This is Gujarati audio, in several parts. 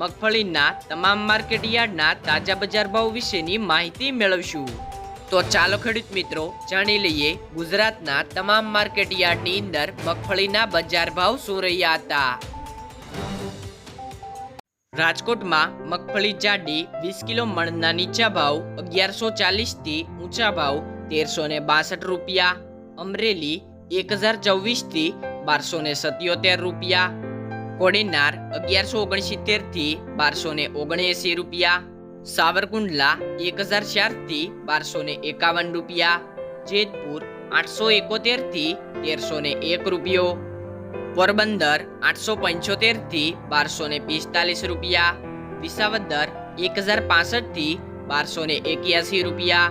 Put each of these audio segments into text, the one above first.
મગફળીના તમામ માર્કેટ યાર્ડના તાજા બજાર ભાવ વિશેની માહિતી મેળવશું. તો ચાલો ખેડૂત મિત્રો, જાણી લઈએ ગુજરાતના તમામ માર્કેટ યાર્ડની અંદર મગફળીના બજાર ભાવ શું રહ્યા હતા. રાજકોટમાં મગફળી જાડી વીસ કિલો મણના નીચા ભાવ અગિયારસો ચાલીસથી ઊંચા ભાવ તેરસો ને બાસઠ રૂપિયા. અમરેલી એક હજાર ચોવીસથી બારસો ને સત્યોતેર રૂપિયા. કોડીનાર અગિયારસો ઓગણસિત્તેરથી બારસો ને ઓગણએસી રૂપિયા. સાવરકુંડલા એક હજાર ચારથી બારસો ને એકાવન રૂપિયા. જેતપુર આઠસો એકોતેરથી તેરસો ને એક રૂપિયો. પોરબંદર આઠસો પંચોતેરથી બારસો ને પિસ્તાલીસ રૂપિયા. વિસાવદર એક હજાર પાસઠથી બારસો ને એક્યાસી રૂપિયા.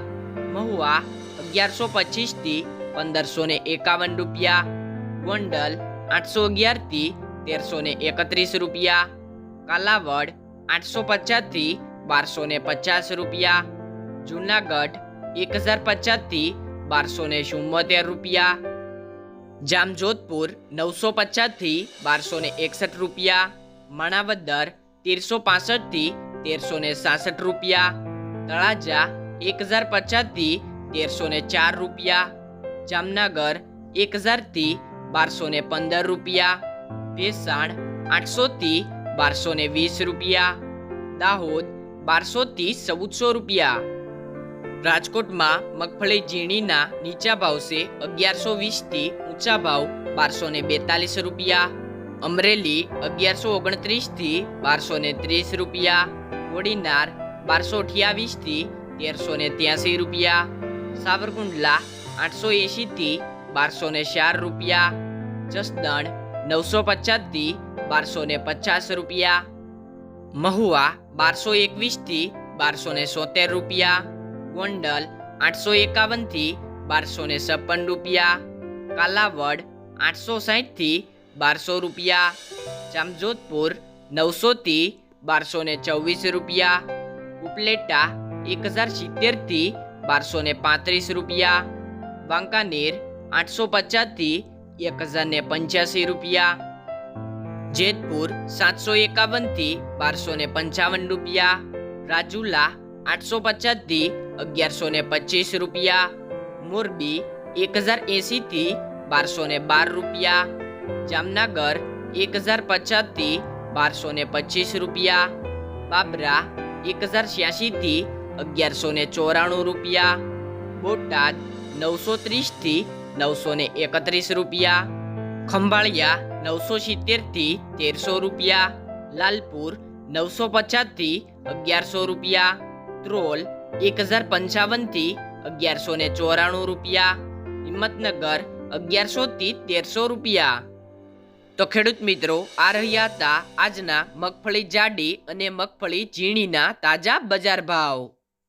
મહુવા અગિયારસો પચીસથી પંદરસો ને એકાવન રૂપિયા. ગોંડલ આઠસો અગિયારથી તેરસો ને એકત્રીસ રૂપિયા, કાલાવડ આઠસો પચાસથી બારસો ને પચાસ રૂપિયા, જુનાગઢ એક હજાર પચાસથી બારસો ને ચુમ્મોતેર રૂપિયા, જામજોધપુર નવસો પચાસથી બારસો ને એકસઠ રૂપિયા, માણાવદર તેરસો પાસઠથી તેરસો ને સાસઠ રૂપિયા, તળાજા એક હજાર પચાસથી તેરસો ને ચાર રૂપિયા, જામનગર એક હજારથી બારસો ને પંદર રૂપિયા ભેસાણ આઠસો થી બારસો ને વીસ રૂપિયા. દાહોદ બારસો થી ચૌદસો રૂપિયા. રાજકોટમાં મગફળી ઝીણીના નીચા ભાવ છે અગિયારસો વીસથી ઊંચા ભાવ બારસો ને બેતાલીસ રૂપિયા. અમરેલી અગિયારસો ઓગણત્રીસથી બારસો ને ત્રીસ રૂપિયા. કોડીનાર બારસો અઠ્યાવીસથી તેરસો ને ત્યાસી રૂપિયા. સાવરકુંડલા આઠસો એંશી થી બારસો ને ચાર રૂપિયા. જસદણ નવસો પચાસથી બારસો ને પચાસ રૂપિયા. મહુવા બારસો એકવીસથી બારસો ને સોતેર રૂપિયા. ગોંડલ આઠસો એકાવનથી બારસો ને છપ્પન રૂપિયા. કાલાવડ આઠસો સાહીઠથી બારસો રૂપિયા. જામજોધપુર નવસોથી બારસો ને ચોવીસ રૂપિયા. ઉપલેટા એક હજાર સિત્તેરથી બારસો ને પાંત્રીસ રૂપિયા. વાંકાનેર આઠસો પચાસથી એક હજાર ને પંચ્યાસી રૂપિયા. જેતપુર સાતસો એકાવનથી બારસો ને પંચાવન રૂપિયા. રાજુલા આઠસો પચાસથી અગિયારસો ને પચીસ રૂપિયા. મોરબી એક હજાર એસી થી બારસો ને બાર રૂપિયા. જામનગર એક હજાર પચાસથી બારસો ને પચીસ રૂપિયા. બાબરા એક હજાર છ્યાસી થી અગિયારસો ને ચોરાણું રૂપિયા. બોટાદ નવસો ત્રીસથી નવસો ને એકત્રીસ રૂપિયા, ખંભાળિયા નવસો સિત્તેરથી તેરસો રૂપિયા, લાલપુર નવસો પચાસથી અગિયારસો રૂપિયા, ત્રોલ એક હજાર પંચાવનથી અગિયારસો ને ચોરાણું રૂપિયા, હિંમતનગર અગિયારસો થી તેરસો રૂપિયા. તો ખેડૂત મિત્રો, આ રહ્યા હતા આજના મગફળી જાડી અને મગફળી ઝીણીના તાજા બજાર ભાવ.